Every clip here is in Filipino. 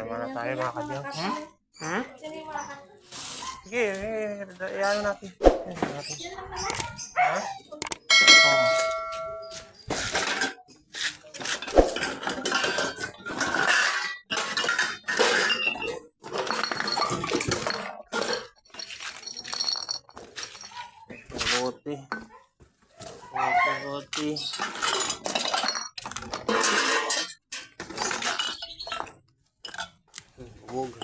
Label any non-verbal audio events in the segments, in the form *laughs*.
Kaya muna tayo mga kadyang. Hmm? Hmm? Sige, eh, eh, ano natin. Eh, ano natin. Ha? Oo. Mabuti. Mabuti, mabuti. Huwag.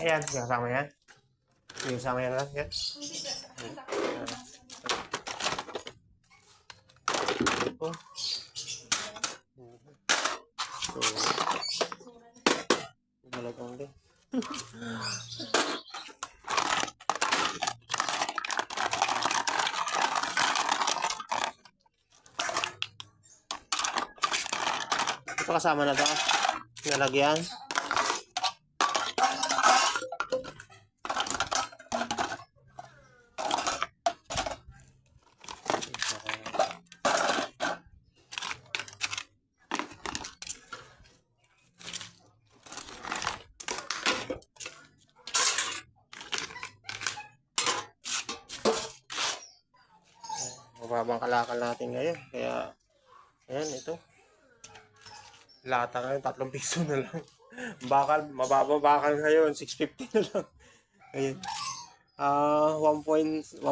Ayan, kasama yan. Yung kasama yan lang. Yan. Ito. Ito. Malagang din. Ito kasama na to. Nalagyan. Mababang kalakal natin ngayon. Kaya, ayan, ito. Lata ngayon, tatlong piso na lang. *laughs* Bakal, mababa bakal ngayon, 650 na lang. *laughs* Ayun. Ah, 1.1.7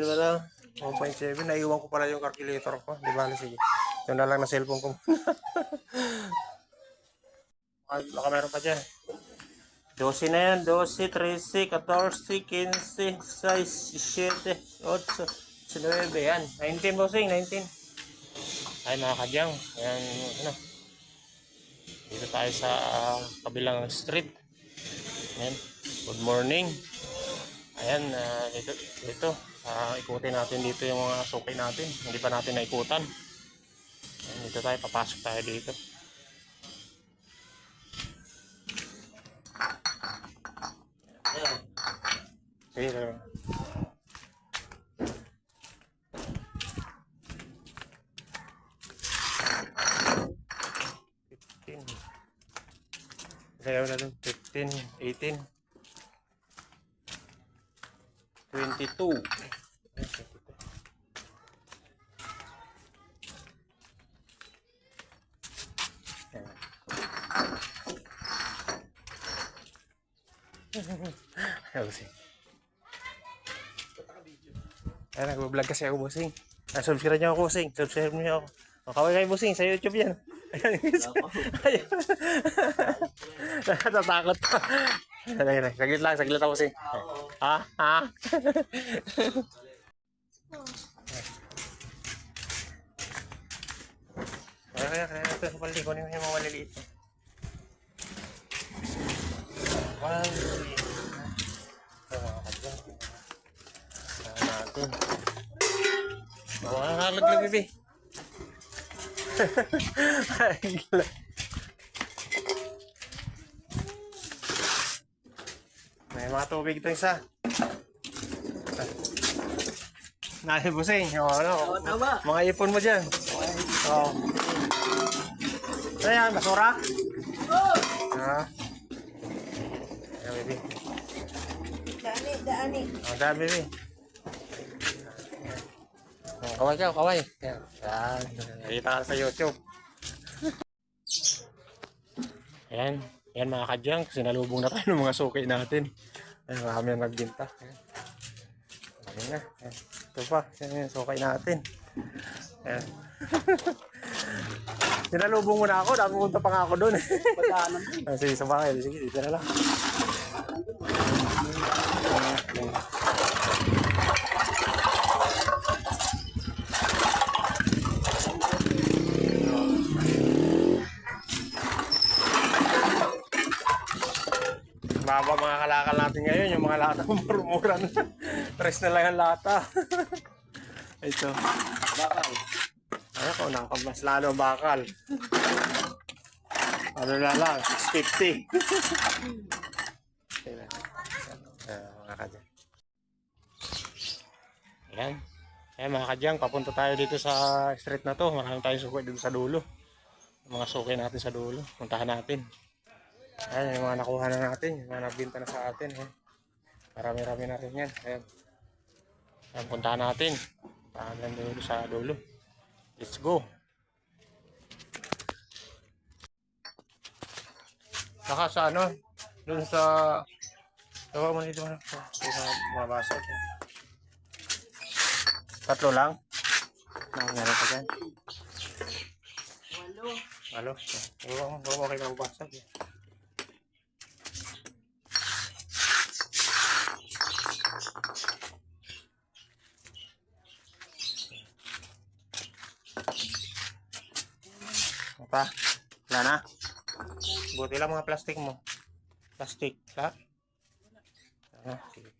na lang. 1.7, naiwan ko pala yung calculator ko. Di ba? Sige. Ito na lang na cellphone ko. Baka *laughs* baka meron pa dyan. 12 na yan. 12, 13, 14, 15, 16, 17, 8, 19. Yan. 19 bossing, 19. Ay mga kadyang. Ayan, ano. Dito tayo sa kabilang street. Ayan. Good morning. Ayan, ah, dito, dito. ah, ikutin natin dito yung mga sukay natin. Hindi pa natin naikutan. Ayan, dito tayo, papasok tayo dito. Ayan. Dito. Sayaw na dun. Fifteen, eighteen. Twenty-two. Ay, 22. Ayan. Ayaw, bossing. Ay, nag-vlog kasi ako, bossing. Ah, subscribe niyo ako, bossing. Subscribe niyo ako. O, kaway kayo, bossing, sa YouTube yan. Ayan, Ayan. Natatakot pa. Saglit lang, saglit ako, bossing. Ha? Ha? Kaya, kaya, kaya, ito, pali, kunin mo yung mga maliliit. One, three. Ito, mga kadyan. Kaya natin. Oh, nakalaglag, bebe. Ay, May mga tubig ito isa. Nahil busing. O, ano, tama. mga ipon mo dyan. Oo. Ano yan? Basura? Ha? Ayan, baby. Dani, dani. Ang dami, baby. Kaway ka, kaway. Yan. Yan. Nakita ka sa YouTube. Ayan. Ayan mga kadyang. Sinalubong na tayo ng mga suki natin. Ayan, marami na nagbinta. Ayan. Ayan na. Ayan. Ito pa. Ayan yung suki natin. Ayan. *laughs* Sinalubong mo na ako. Dami punta pa nga ako doon. Pagkaanan. *laughs* Ah, sige, sa. Sige, dito na lang. Baba mga kalakal natin ngayon, yung mga lata *laughs* murmura na. Tres na lang ang lata. *laughs* Ito. Bakal. Ano ko, nakabas lalo ang bakal. Ano na lang, 650. Ayan. Mga kadyang. Ayan. Ayan mga kadyang, papunta tayo dito sa street na to. Maraming tayong sukoy dito sa dulo. Mga suki natin sa dulo. Puntahan natin. Ayan, yung mga nakuha na natin. Yung mga nagbinta na sa atin. Ayan. Marami-rami na rin yan. Ayan. Ayan, puntahan natin. Puntahan lang dulo sa dulo. Let's go. Saka sa ano, dun sa... Gawa mo dito. Ano, sa mga baso. Tatlo lang. Ano meron pa dyan? Walo. Alo, gawa mo, gawa mo kayo ng basag. eh. Ano pa? Wala na? Buti lang mga plastic mo. Plastic, lahat? Sige.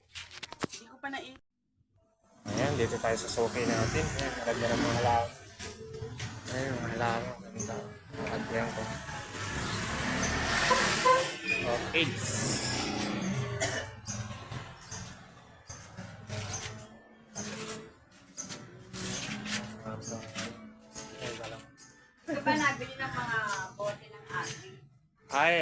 Hindi ko pa na Ayan, dito tayo sa soke natin. Ayan, maganda ng mga halaman. Ayan, mga halaman. Ganda. Maganda ko. Okay.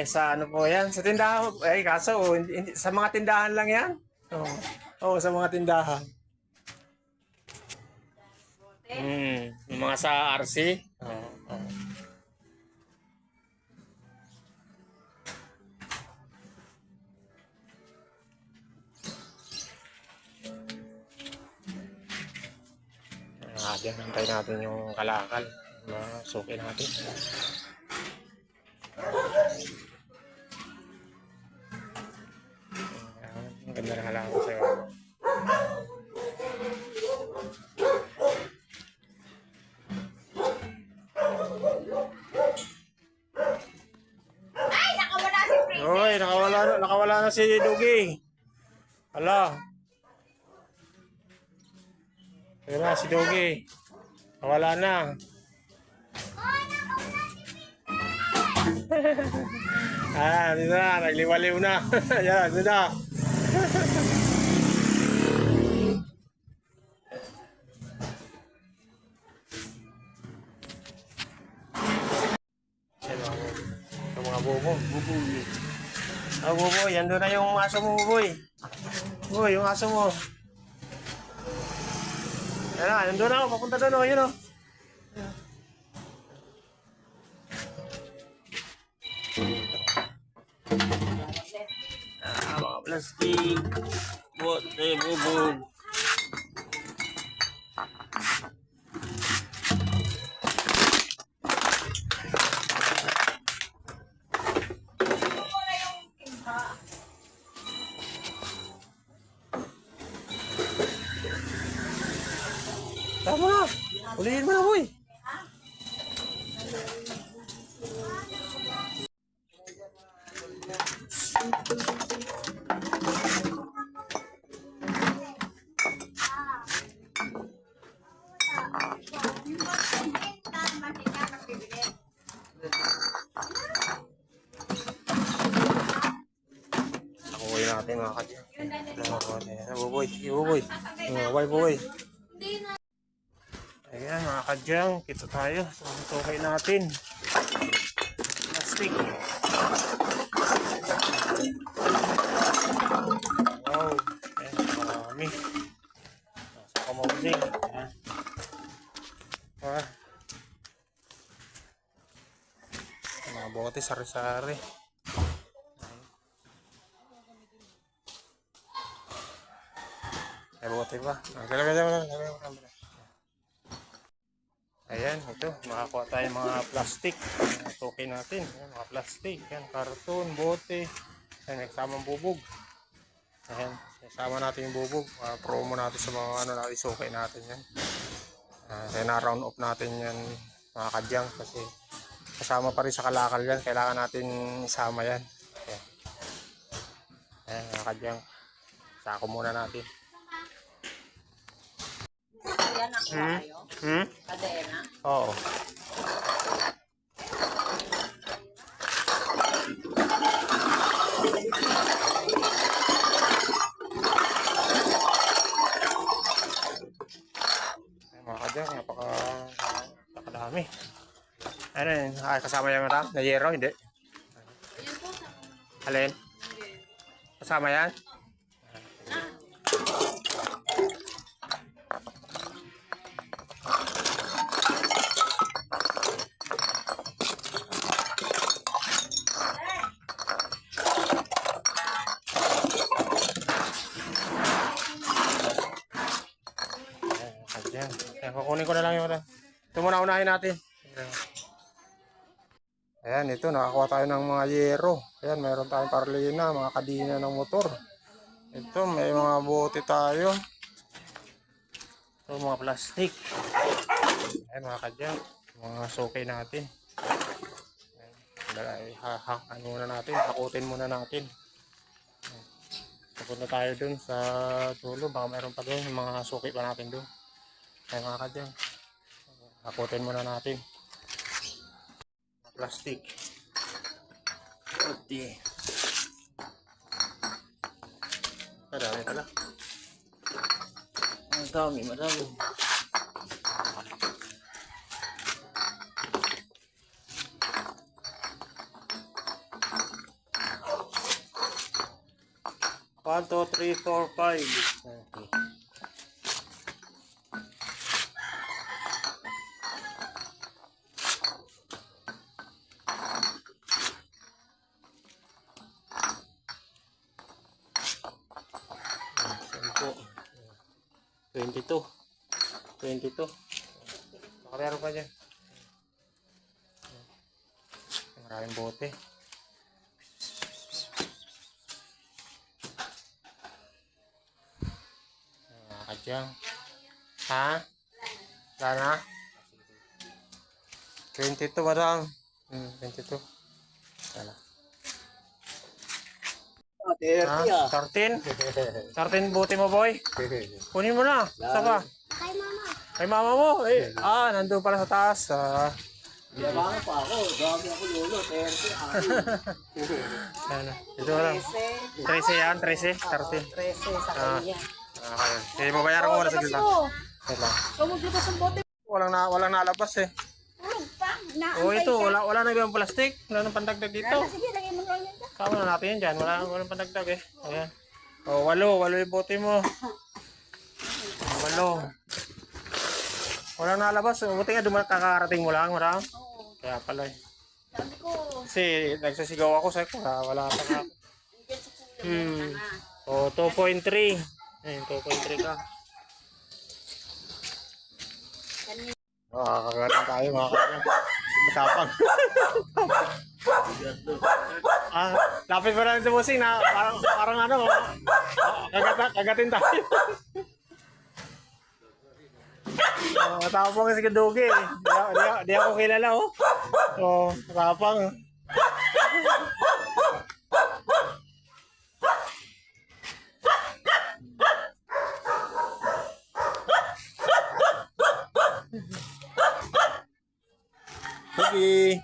Ay, sa ano po yan? Sa tindahan. Ay, kaso, oh, hindi, hindi- sa mga tindahan lang yan. Oo, oh. sa mga tindahan. Hmm, yung mga sa RC. Oo. oo. Ah, diyan hantay natin yung kalakal. Masuki natin. Ganda ng halaman sa'yo. Ay, nakawala si Prince! Hoy, nakawala na, nakawala na si Dugi. Hala. Ayun na, si Dugi. Nakawala na. *laughs* ah, dito na, nagliwaliw na. *laughs* Yan, dito na. Yan, mga- bubo. Bubuyo. Ah, buboy. Yan doon na yung aso mo, buboy. Buboy, yung aso mo. Yan na, yan doon na ako. Papunta doon, oh. Yun, oh. Bote, bubog. Tama na. Ulihin mo na, boy. Nakuha natin mga kadyan. Nakuha natin. Buboy. Buboy. Buboy, buboy. Ayan mga kadyang, kita tayo sa tukay natin. Plastic. Wow, ayan, marami. Nasa kamausing. Ayan. Ah. Mga bote, sari-sari. Ay, bote pa. Ah, Gala, gala, gala, gala, gala. Ayan, ito, makakuha tayo mga plastic. Mga natin. Ayan, mga plastic. Ayan, karton, bote. Ayan, nagsamang bubog. Ayan, nasama natin yung bubog. Uh, promo natin sa mga ano natin, suki natin yan. Uh, kaya na-round off natin yan, mga kadyang. Kasi kasama pa rin sa kalakal yan. Kailangan natin isama yan. Ayan, Ayan mga kadyang. Sako muna natin. Yan ang Hmm? kayo. Hmm? Kadena. Oo. Ay, mga kadyan, napaka, napakadami. Ano yun? Ah, kasama yan madam? Na yero? Hindi. Ayan po, Alin? Kasama yan? Ayan. Kukunin ko na lang yung ano. Ito muna unahin natin. Ayan, ito, nakakuha tayo ng mga yero. Ayan, mayroon tayong parlina, mga kadina ng motor. Ito, may mga bote tayo. Ito, mga plastic. Ayan, mga kadyang. Mga sukay natin. Ayan, ha- ha- ano muna natin, hakutin muna natin. Ayan. Papunta tayo dun sa dulo. Baka mayroon pa dun, mga suki pa natin dun. Ayan, mga kadyang. Hakutin muna natin plastic. Pati. Madami pala. Ang dami, madami. One, two, three, four, five. Okay. Sampo. 22. 22. Baka meron pa dyan. Maraming bote. Kadyang. Ha? Sana? 22 madam. Hmm, 22. Sana. Ha? 13? 13 buti mo, boy? Kunin mo na. Saan ba? Kay mama. Kay mama mo? Eh, ah, nandun pala sa taas. Ah, Yabangan pa ako. Dami ako lolo. 30. ano, *laughs* ito lang. 13 yan, 13, 13. 13 sa Ah, kanya. Okay. Sige, babayaran ko muna sa gila. Wait lang. Kamaglutas ang bote. Walang, na, walang nalabas eh. Ay, pa. Oh, ito, wala, wala na ibang plastic. Wala nang pandagdag dito. Sige, lagay mo lang yan dyan. Kama na natin yan dyan. Wala, walang pandagdag eh. Ayan. Oh, walo. Walo yung bote mo. *laughs* Walo. Walang nalabas. Oh, Buti nga dumal kakarating mo lang. Marang. Oo. Kaya pala eh. Sabi ko, Kasi nagsasigaw ako sa ko. Ah, wala pa nga. *laughs* sa. Hmm. Oh, 2.3. Ayun, 2.3 ka. Kanina. Oh, kagaling tayo mga kapatid. Matapang. ah, lapit pa lang ito bossing na parang, parang ano, ah, kagata, kagatin tayo. oh, matapang si Kadugi. Di, ako- di, di ako kilala oh. Oh, matapang. Sige.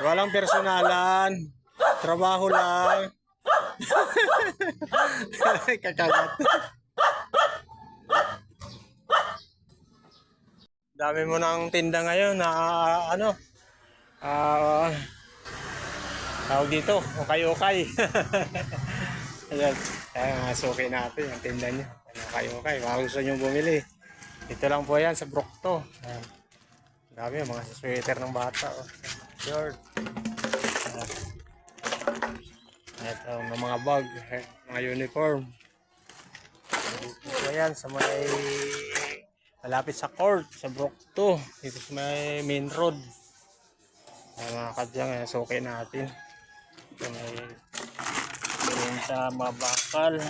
Walang personalan. Trabaho lang. *laughs* Kakagat. Dami mo ng tinda ngayon na ano. Ah, tawag dito, okay-okay. *laughs* Ayan, kaya suki natin ang tinda niya. Ano kayo okay, baka gusto nyo bumili. Dito lang po yan sa Brokto. Ayan. Dami mga sweater ng bata. Oh. Short. Ayan. Ito, ng mga bag, mga uniform. Dito yan sa may malapit sa court, sa Brokto. Dito sa may main road. Ayan, mga kadyang, eh, suki natin. Ito may Ayan sa mabakal.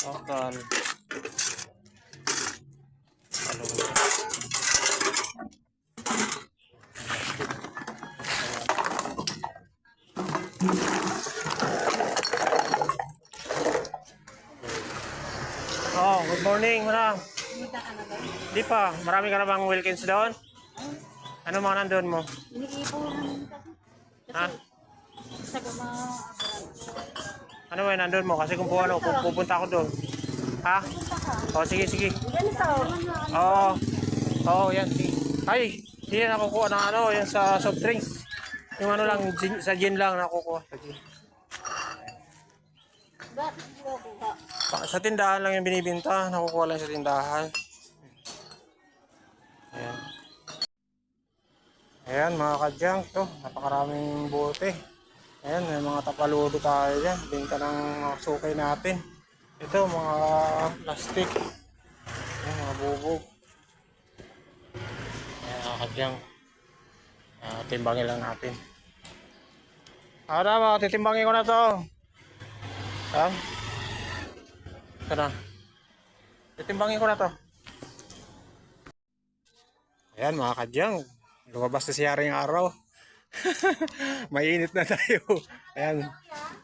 Bakal. Oh, good morning, marang. Di pa, marami ka na bang Wilkins doon? Ano mga nandun mo? Iniipon kasi. Ha? Sa mga Ano ba, nandun mo? Kasi kung, pu- ano, kung pupunta ako doon. Ha? O, sige, sige. Ganito. Oo. Oo, yan. Sige. Ay, hindi yan nakukuha ng ano, yan sa soft drinks. Yung ano lang, gin, sa gin lang nakukuha. Sa gin. Sa tindahan lang yung binibinta. Nakukuha lang sa tindahan. Ayan. Ayan mga kadyang to. Napakaraming bote. Ayan, may mga tapaludo tayo dyan. Binta ng mga sukay natin. Ito, mga plastic. Ayan, mga bubog. Ayan mga kadyang. Ah, timbangin lang natin. Ah, tama. Titimbangin ko na to. Ha? Ito na. Titimbangin ko na to. Ayan mga kadyang. Lumabas na si Yara yung araw. *laughs* Mainit na tayo. Ayan.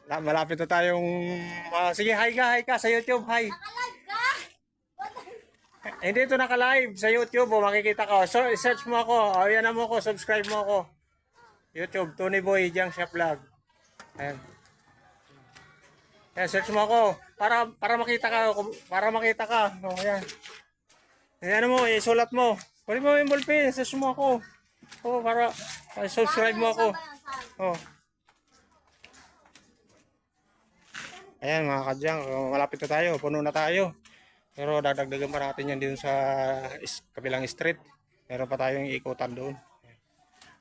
La- Malapit na tayong... ah, sige, hi ka, hi ka sa YouTube. Hi. Eh, Hindi ito naka-live sa YouTube. Oh, makikita ko. So, search mo ako. O, yan na mo ko. Subscribe mo ako. YouTube. Tony Boy, Jang Shop Vlog. Ayan. Ayan, search mo ako. Para para makita ka. Para makita ka. O, ayan. Ayan mo, isulat mo. Kunin mo yung ballpen. Search mo ako. Oh, para para subscribe mo ako. Oh. Ayan mga kadyang, oh, malapit na tayo, puno na tayo. Pero dadagdagan pa natin yan din sa kabilang street. Meron pa tayong ikutan doon.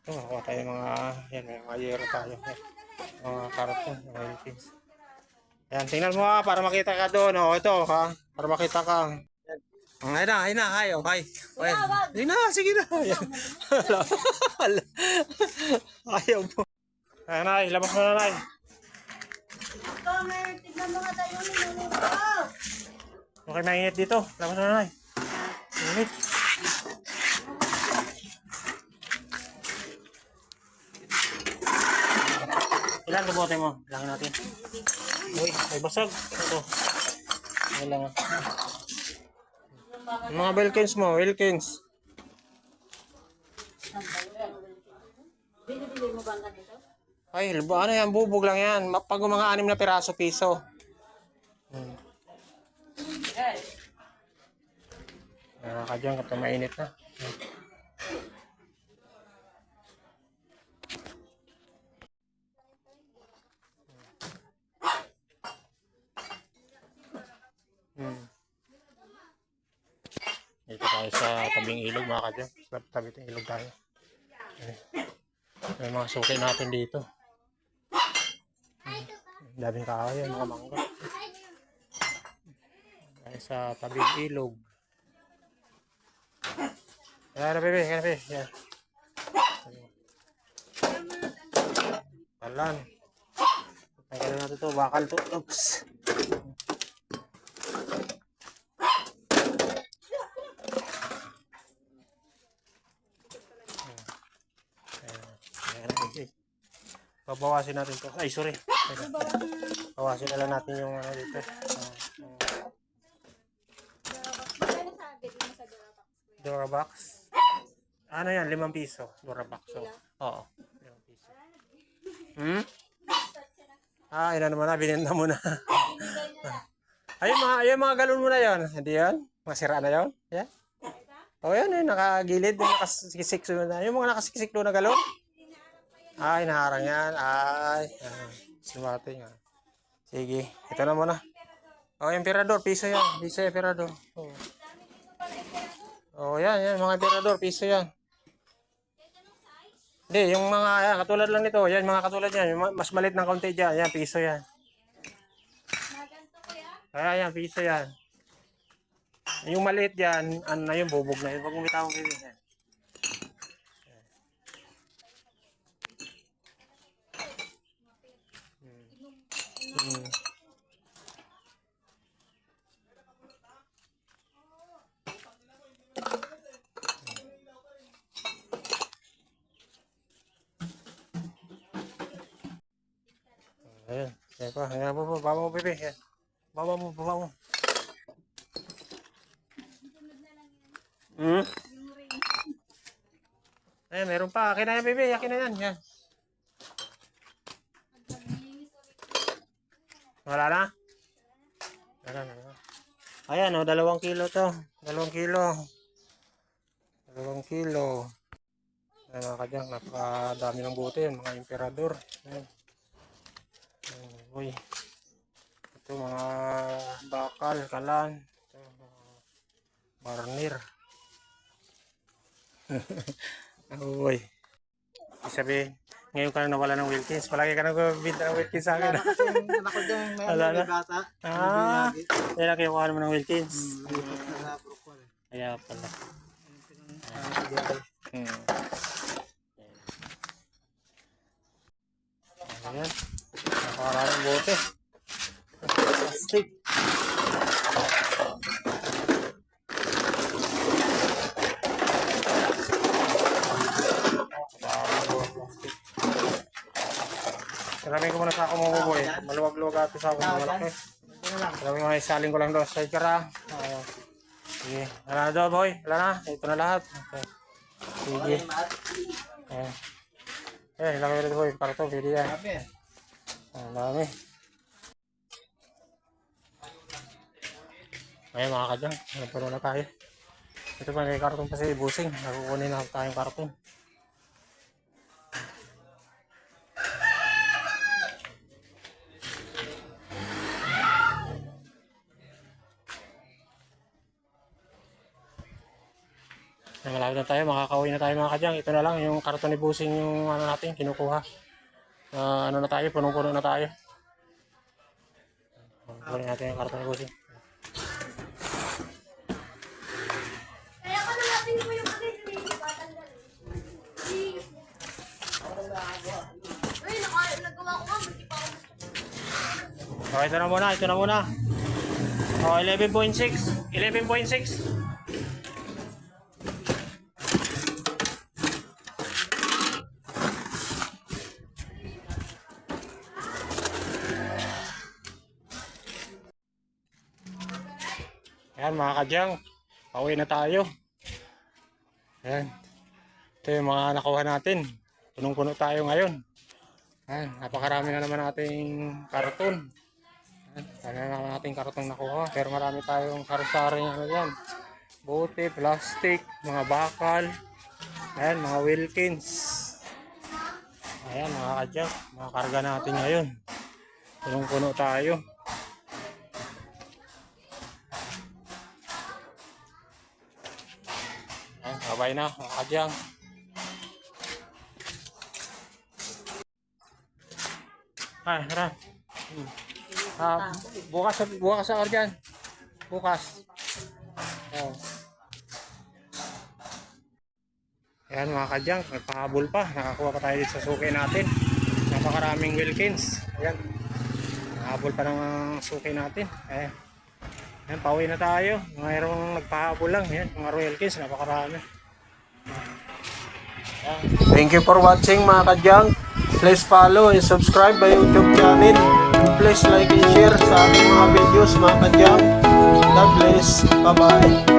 Ito, makuha tayo mga, yan, mga yero tayo. Yan, mga karton, mga Philippines. Ayan, tingnan mo ha, para makita ka doon. Oh, ito ha, para makita ka. Oh, ayun na, ayun na, hi. Oh, yan. Sige na, sige na. Ayaw mo. Ayan na, labas mo na, niluluto. Okay, mainit dito. Labas mo na, Nay. Mainit. Ilan ka bote mo? Langin natin. Uy, may basag. Ito. Ayan lang. ah. Yung mga Wilkins mo, Wilkins. Binibili mo ba ganito? Ay, ano yan, bubog lang yan. Pag mga anim na piraso, piso. Hmm. Ayan ka dyan, kapag mainit na. Tayo sa tabing ilog mga kadyan. Sa tabi ng ilog tayo. May mga suki natin dito. Ang daming kahoy, mga mangga. Tayo sa tabing ilog. Yan na, bebe. Yan na, bebe. Yan. Talan. Tanggalin natin to. Bakal to. Oops. Ayan, okay. Babawasin natin to. Ay, sorry. Bawasin na lang natin yung ano dito. Uh, Durabox. Ano yan? Limang piso. Durabox. So, oo. Limang piso. Hmm? Ah, ina naman na. Bininda mo na. ayun mga, ayun mga galon mo na yan. Hindi yan? Masira na yan? Yan? Oh, yan eh. Nakagilid. Nakasikisik doon na. Yung mga nakasikisik doon na galon? Ay, naharang yan. Ay, ah, sumate nga. Sige, ito na muna. Oh, emperador, piso yan. Piso emperador. Oh. oh, yan, yan, mga emperador, piso yan. Hindi, yung mga, yan, katulad lang nito. Yan, mga katulad yan. Yung ma- mas malit ng kaunti dyan. Yan, piso yan. Kaya yan, piso yan. Yung maliit dyan, ano na yun, bubog na yun. Huwag mo bitawang ganyan. Yan. pa. Ayan, baba, baba mo, Pepe. Ayan. Baba mo, baba mo. Hmm? Ayan, meron pa. Akin na yan, Pepe. Akin na yan. Ayan. Wala na? Wala na. Ayan, oh, dalawang kilo to. Dalawang kilo. Dalawang kilo. Ayan, mga kadyang, napakadami ng buti yun, mga emperador. Ayan. Uy. Ito mga bakal, kalan. Ito, mga barnir. *laughs* uy. Ibig sabihin, ngayon ka na nawala ng Wilkins. Palagi ka nagbibinta ng Wilkins sa akin. Kasi yung anak ko dyan, may Wala na. bata. Ah, yan ang kinukuha naman ng Wilkins. Brooklyn, eh. Kaya pala. Jerry? Hmm. Ayan. Bote. Plastic. Salamin ko muna sa ako mga boy. Maluwag-luwag ito sa ako. Malaki. Na lang. Salamin ko na isaling ko lang doon sa ikara. Sige. Wala na daw boy. Wala na. Ito na lahat. Okay. Sige. Ayan. Eh, ko dito boy. Para to, pwede yan. Ang dami. Ngayon mga kadyang, nagpuno na tayo. Ito pa may karton pa si Busing. Nakukunin na tayong karton. Malapit na tayo, makakauwi na tayo mga kadyang. Ito na lang, yung karton ni Busing yung ano natin, kinukuha. Ah, ano na tayo, punong-puno na tayo. Kunin natin yung karton ni Busing. Kaya ka na natin mo yung kasi hindi patanggal. Uy, naka, nagawa ko nga, hindi pa ako Okay, ito na muna, ito na muna. Oh, 11.6. 11.6. Ayan mga kadyang, pauwi na tayo. Ayan. Ito yung mga nakuha natin. Punong-puno tayo ngayon. Ayan, napakarami na naman nating karton. Ayan, na naman nating karton nakuha. Pero marami tayong sarsaring ano yan. Bote, plastic, mga bakal. Ayan, mga Wilkins. Ayan, mga kadyak. Mga karga natin ngayon. Punong-puno tayo. Babay na, mga kadyang. Ay, tara. Hmm. Ah, bukas bukas ako diyan. Bukas. Oh. Ayan mga kadyang, nagpahabol pa. Nakakuha pa tayo dito sa suki natin. Napakaraming Wilkins. Ayan. Nakahabol pa ng suki natin. Ayan. Ayan, pauwi na tayo. Mayroong nagpahabol lang. Ayan, mga Wilkins, napakarami. Thank you for watching mga kadyang. Please follow and subscribe my YouTube channel. And please like and share sa ating mga videos mga kadyang. God bless. Bye-bye.